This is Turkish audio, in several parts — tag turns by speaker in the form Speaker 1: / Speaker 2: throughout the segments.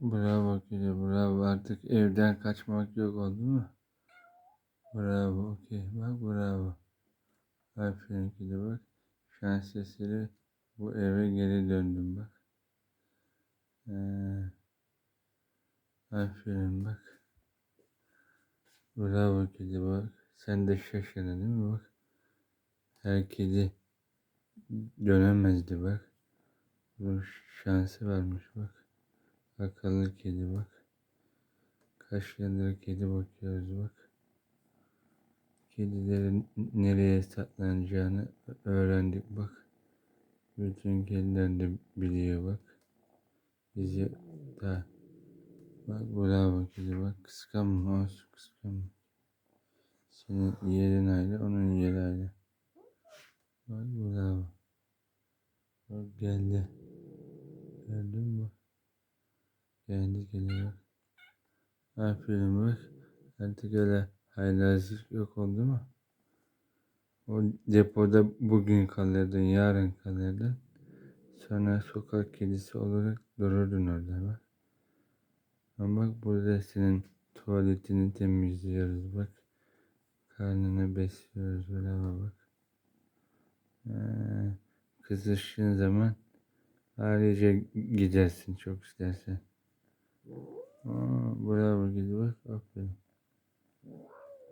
Speaker 1: Bravo kedi bravo artık evden kaçmak yok oldu mu? Bravo okey bak bravo. Aferin kedi bak. Şans eseri bu eve geri döndüm bak. Ee, aferin bak. Bravo kedi bak. Sen de şaşırdın değil mi bak. Her kedi dönemezdi bak. Bu şansı varmış bak. Akıllı kedi bak. Kaç yıldır kedi bakıyoruz bak. Kedilerin nereye saklanacağını öğrendik bak. Bütün kediler de biliyor bak. Bizi da bak bravo kedi bak kıskanma olsun kıskanma. Senin yerin ayrı onun yeri ayrı. Bak bravo. Bak geldi. Gördün mü? Geldi kedi bak. Aferin bak. Artık öyle haylazlık yok oldu mu? O depoda bugün kalırdın, yarın kalırdın. Sonra sokak kedisi olarak dururdun orada bak. Ama bak burada senin tuvaletini temizliyoruz bak. Karnını besliyoruz bravo bak. Ee, kızıştığın zaman ayrıca gidersin çok istersen. Aa, bravo kedi bak aferin.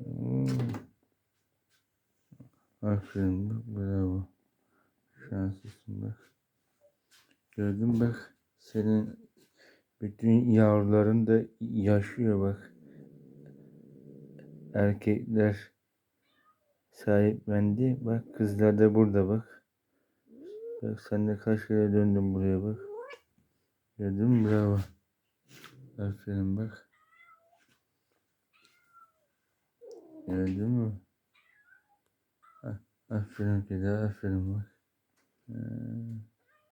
Speaker 1: Oo. Aferin bak bravo. Şanslısın bak. Gördün bak senin bütün yavruların da yaşıyor bak. Erkekler sahiplendi. Bak kızlar da burada bak. Bak sen de kaç kere döndün buraya bak. Gördün mü bravo. Aferin bak. Gördün mü? Aferin kedi aferin bak. Ee,